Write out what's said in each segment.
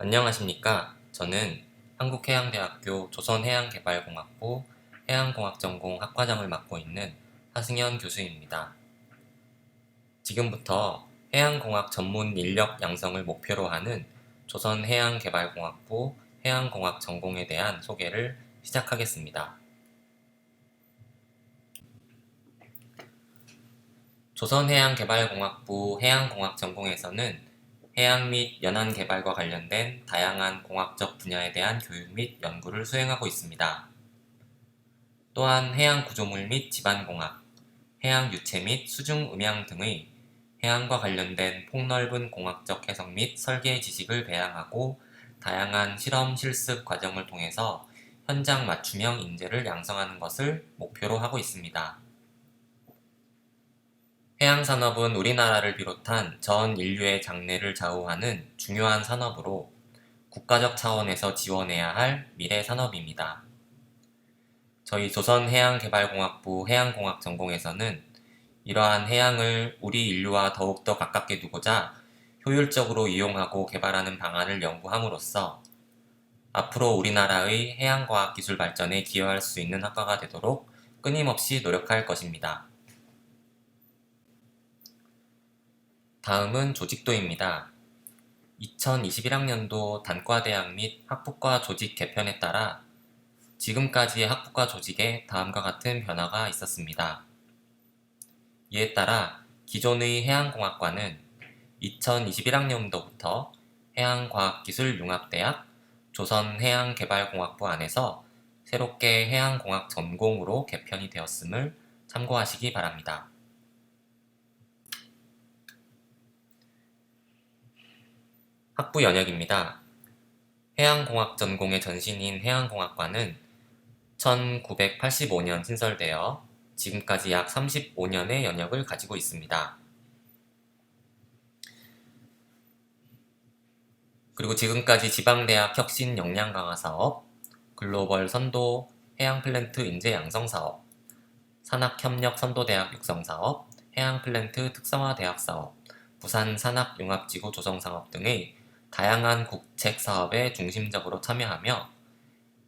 안녕하십니까. 저는 한국해양대학교 조선해양개발공학부 해양공학전공 학과장을 맡고 있는 하승현 교수입니다. 지금부터 해양공학 전문 인력 양성을 목표로 하는 조선해양개발공학부 해양공학 전공에 대한 소개를 시작하겠습니다. 조선해양개발공학부 해양공학 전공에서는 해양 및 연안 개발과 관련된 다양한 공학적 분야에 대한 교육 및 연구를 수행하고 있습니다. 또한 해양 구조물 및 지반공학, 해양 유체 및 수중 음향 등의 해양과 관련된 폭넓은 공학적 해석 및 설계 지식을 배양하고 다양한 실험 실습 과정을 통해서 현장 맞춤형 인재를 양성하는 것을 목표로 하고 있습니다. 해양산업은 우리나라를 비롯한 전 인류의 장래를 좌우하는 중요한 산업으로 국가적 차원에서 지원해야 할 미래 산업입니다. 저희 조선해양개발공학부 해양공학 전공에서는 이러한 해양을 우리 인류와 더욱더 가깝게 두고자 효율적으로 이용하고 개발하는 방안을 연구함으로써 앞으로 우리나라의 해양과학 기술 발전에 기여할 수 있는 학과가 되도록 끊임없이 노력할 것입니다. 다음은 조직도입니다. 2021학년도 단과대학 및 학부과 조직 개편에 따라 지금까지의 학부과 조직에 다음과 같은 변화가 있었습니다. 이에 따라 기존의 해양공학과는 2021학년도부터 해양과학기술융합대학 조선해양개발공학부 안에서 새롭게 해양공학 전공으로 개편이 되었음을 참고하시기 바랍니다. 학부 연역입니다. 해양공학 전공의 전신인 해양공학과는 1985년 신설되어 지금까지 약 35년의 연역을 가지고 있습니다. 그리고 지금까지 지방대학 혁신 역량 강화 사업, 글로벌 선도 해양 플랜트 인재 양성 사업, 산학 협력 선도대학 육성 사업, 해양 플랜트 특성화 대학 사업, 부산 산학융합지구 조성 사업 등의 다양한 국책 사업에 중심적으로 참여하며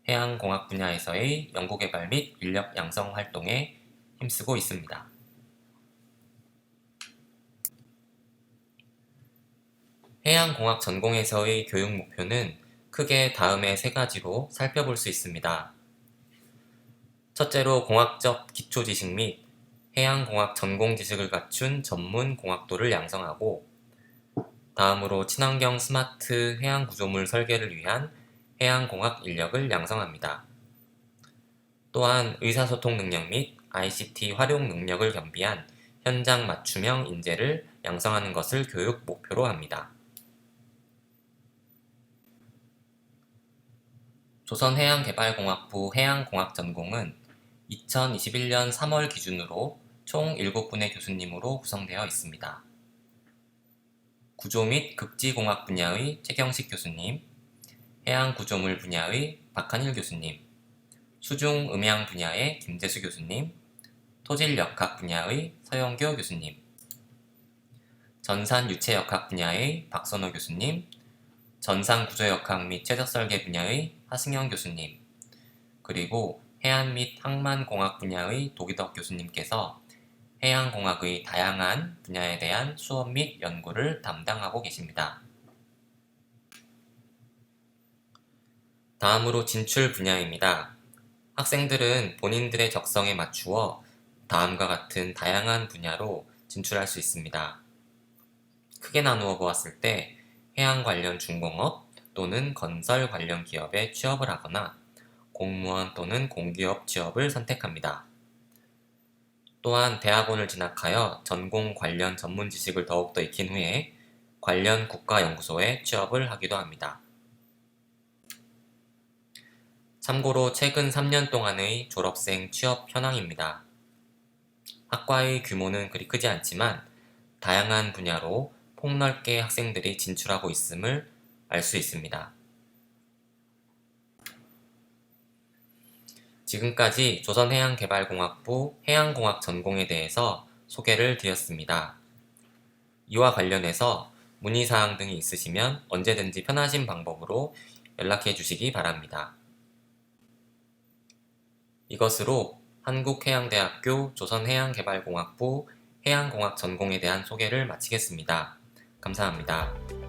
해양공학 분야에서의 연구개발 및 인력 양성 활동에 힘쓰고 있습니다. 해양공학 전공에서의 교육 목표는 크게 다음의 세 가지로 살펴볼 수 있습니다. 첫째로 공학적 기초 지식 및 해양공학 전공 지식을 갖춘 전문 공학도를 양성하고 다음으로 친환경 스마트 해양 구조물 설계를 위한 해양공학 인력을 양성합니다. 또한 의사소통 능력 및 ICT 활용 능력을 겸비한 현장 맞춤형 인재를 양성하는 것을 교육 목표로 합니다. 조선해양개발공학부 해양공학 전공은 2021년 3월 기준으로 총 7분의 교수님으로 구성되어 있습니다. 구조 및 극지공학 분야의 최경식 교수님, 해양구조물 분야의 박한일 교수님, 수중 음향 분야의 김재수 교수님, 토질역학 분야의 서영교 교수님, 전산 유체역학 분야의 박선호 교수님, 전상 구조역학 및 최적설계 분야의 하승영 교수님, 그리고 해안 및 항만공학 분야의 도기덕 교수님께서 해양공학의 다양한 분야에 대한 수업 및 연구를 담당하고 계십니다. 다음으로 진출 분야입니다. 학생들은 본인들의 적성에 맞추어 다음과 같은 다양한 분야로 진출할 수 있습니다. 크게 나누어 보았을 때 해양 관련 중공업 또는 건설 관련 기업에 취업을 하거나 공무원 또는 공기업 취업을 선택합니다. 또한 대학원을 진학하여 전공 관련 전문 지식을 더욱더 익힌 후에 관련 국가연구소에 취업을 하기도 합니다. 참고로 최근 3년 동안의 졸업생 취업 현황입니다. 학과의 규모는 그리 크지 않지만 다양한 분야로 폭넓게 학생들이 진출하고 있음을 알 수 있습니다. 지금까지 조선해양개발공학부 해양공학 전공에 대해서 소개를 드렸습니다. 이와 관련해서 문의사항 등이 있으시면 언제든지 편하신 방법으로 연락해 주시기 바랍니다. 이것으로 한국해양대학교 조선해양개발공학부 해양공학 전공에 대한 소개를 마치겠습니다. 감사합니다.